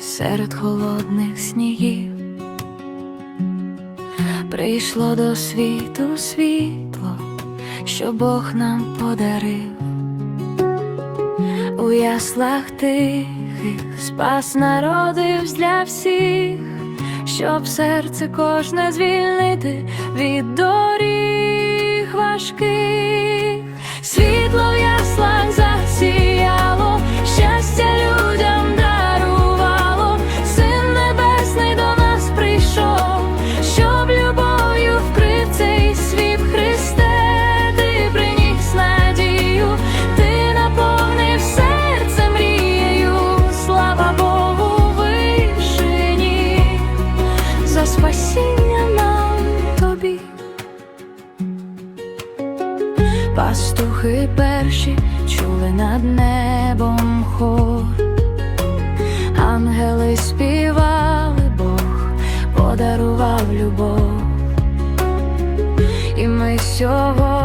серед холодних снігів. Прийшло до світу світло, що Бог нам подарив. У яслах тихих спас народився для всіх, щоб серце кожне звільнити від доріг важких. Пастухи перші чули над небом хор, ангели співали, Бог подарував любов, і ми сьогодні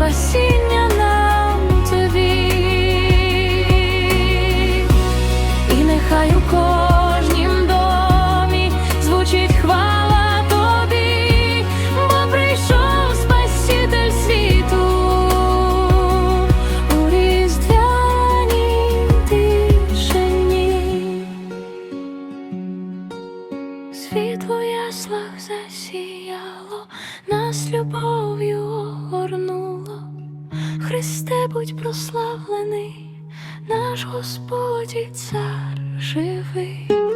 спасіння нам тобі. І нехай у кожнім домі звучить хвала тобі, бо прийшов Спаситель світу у різдвяній тишині. Світло яслах засіяло, нас любов'ю. Христе, будь прославлений, наш Господь і цар живий.